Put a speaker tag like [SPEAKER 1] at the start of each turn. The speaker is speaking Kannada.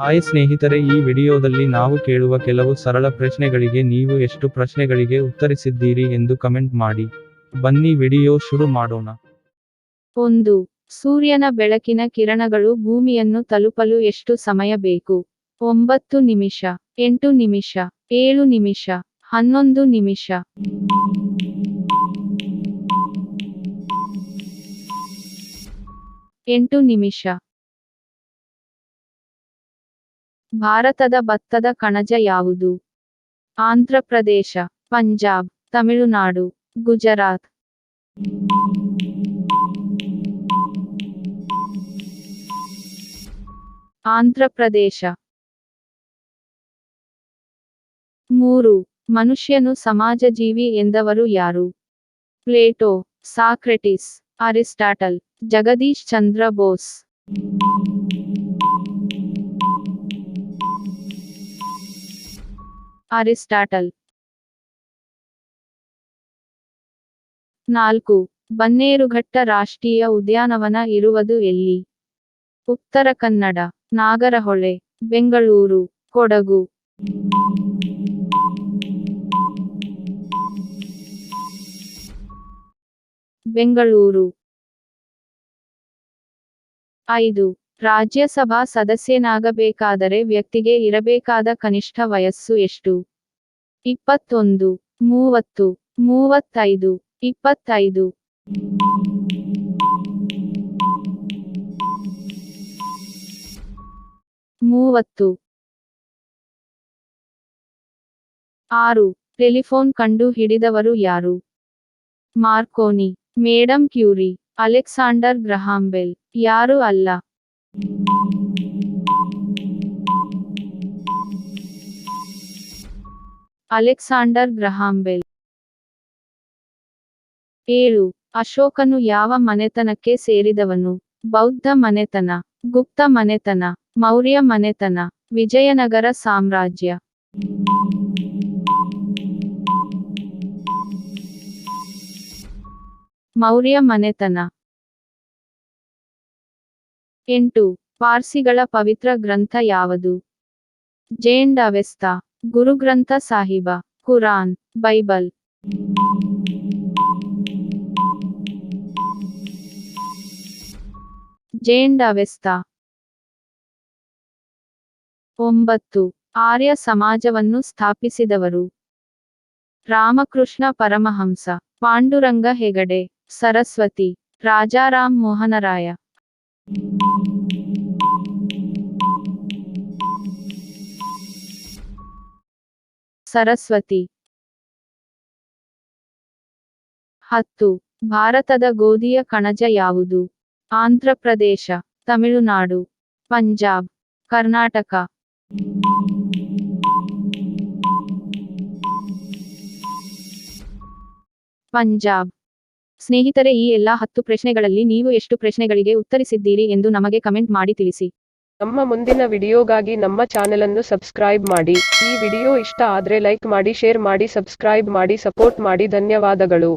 [SPEAKER 1] ಹಾಯ್ ಸ್ನೇಹಿತರೆ, ಈ ವಿಡಿಯೋದಲ್ಲಿ ನಾವು ಕೇಳುವ ಕೆಲವು ಸರಳ ಪ್ರಶ್ನೆಗಳಿಗೆ ನೀವು ಎಷ್ಟು ಪ್ರಶ್ನೆಗಳಿಗೆ ಉತ್ತರಿಸಿದ್ದೀರಿ ಎಂದು ಕಮೆಂಟ್ ಮಾಡಿ. ಬನ್ನಿ, ವಿಡಿಯೋ ಶುರು ಮಾಡೋಣ.
[SPEAKER 2] ಒಂದು, ಸೂರ್ಯನ ಬೆಳಕಿನ ಕಿರಣಗಳು ಭೂಮಿಯನ್ನು ತಲುಪಲು ಎಷ್ಟು ಸಮಯ ಬೇಕು? ಒಂಬತ್ತು ನಿಮಿಷ, ಎಂಟು ನಿಮಿಷ, ಏಳು ನಿಮಿಷ, ಹನ್ನೊಂದು ನಿಮಿಷ. ಎಂಟು ನಿಮಿಷ. ಭಾರತದ ಭತ್ತದ ಕಣಜ ಯಾವುದು? ಆಂಧ್ರಪ್ರದೇಶ ಪಂಜಾಬ್, ತಮಿಳುನಾಡು, ಗುಜರಾತ್. ಆಂಧ್ರಪ್ರದೇಶ ಮೂರು, ಮನುಷ್ಯನು ಸಮಾಜಜೀವಿ ಎಂದವರು ಯಾರು? Plato, Socrates, Aristotle, Jagadish Chandra Bose. Aristotle. ನಾಲ್ಕು. ಬನ್ನೇರುಘಟ್ಟ ರಾಷ್ಟ್ರೀಯ ಉದ್ಯಾನವನ ಇರುವುದು ಎಲ್ಲಿ? ಉತ್ತರ ಕನ್ನಡ ನಾಗರಹೊಳೆ ಬೆಂಗಳೂರು ಕೊಡಗು. ಬೆಂಗಳೂರು. ಐದು. ರಾಜ್ಯಸಭಾ ಸದಸ್ಯನಾಗಬೇಕಾದರೆ ವ್ಯಕ್ತಿಗೆ ಇರಬೇಕಾದ ಕನಿಷ್ಠ ವಯಸ್ಸು ಎಷ್ಟು? ಇಪ್ಪತ್ತೊಂದು, ಮೂವತ್ತು, ಮೂವತ್ತೈದು, ಇಪ್ಪತ್ತೈದು. ಮೂವತ್ತು. ಆರು, ಟೆಲಿಫೋನ್ ಕಂಡು ಹಿಡಿದವರು ಯಾರು? Marconi, Madame Curie, Alexander Graham Bell, ಯಾರು ಅಲ್ಲ. Alexander Graham Bell. ಏಳು. ಅಶೋಕನು ಯಾವ ಮನೆತನಕ್ಕೆ ಸೇರಿದವನು? ಬೌದ್ಧ ಮನೆತನ, ಗುಪ್ತ ಮನೆತನ, ಮೌರ್ಯ ಮನೆತನ, ವಿಜಯನಗರ ಸಾಮ್ರಾಜ್ಯ. ಮೌರ್ಯ ಮನೆತನ ಎಂಟು, ಪಾರ್ಸಿಗಳ ಪವಿತ್ರ ಗ್ರಂಥ ಯಾವುದು? Zend Avesta Guru Granth Sahib, Quran, Bible. Zend Avesta ಒಂಬತ್ತು, ಆರ್ಯ ಸಮಾಜವನ್ನು ಸ್ಥಾಪಿಸಿದವರು. ರಾಮಕೃಷ್ಣ ಪರಮಹಂಸ, ಪಾಂಡುರಂಗ ಹೆಗಡೆ, ಸರಸ್ವತಿ, ರಾಜಾರಾಮ್ ಮೋಹನರಾಯ. ಸರಸ್ವತಿ. ಹತ್ತು. ಭಾರತದ ಗೋಧಿಯ ಕಣಜ ಯಾವುದು? ಆಂಧ್ರಪ್ರದೇಶ, ತಮಿಳುನಾಡು, ಪಂಜಾಬ್, ಕರ್ನಾಟಕ. ಪಂಜಾಬ್. ಸ್ನೇಹಿತರೆ, ಈ ಎಲ್ಲಾ ಹತ್ತು ಪ್ರಶ್ನೆಗಳಲ್ಲಿ ನೀವು ಎಷ್ಟು ಪ್ರಶ್ನೆಗಳಿಗೆ ಉತ್ತರಿಸಿದ್ದೀರಿ ಎಂದು ನಮಗೆ ಕಮೆಂಟ್ ಮಾಡಿ ತಿಳಿಸಿ.
[SPEAKER 3] ನಮ್ಮ ಮುಂದಿನ ವಿಡಿಯೋಗಾಗಿ ನಮ್ಮ ಚಾನೆಲ್ ಅನ್ನು ಸಬ್ಸ್ಕ್ರೈಬ್ ಮಾಡಿ. ಈ ವಿಡಿಯೋ ಇಷ್ಟ ಆದ್ರೆ ಲೈಕ್ ಮಾಡಿ, ಶೇರ್ ಮಾಡಿ, ಸಬ್ಸ್ಕ್ರೈಬ್ ಮಾಡಿ, ಸಪೋರ್ಟ್ ಮಾಡಿ. ಧನ್ಯವಾದಗಳು.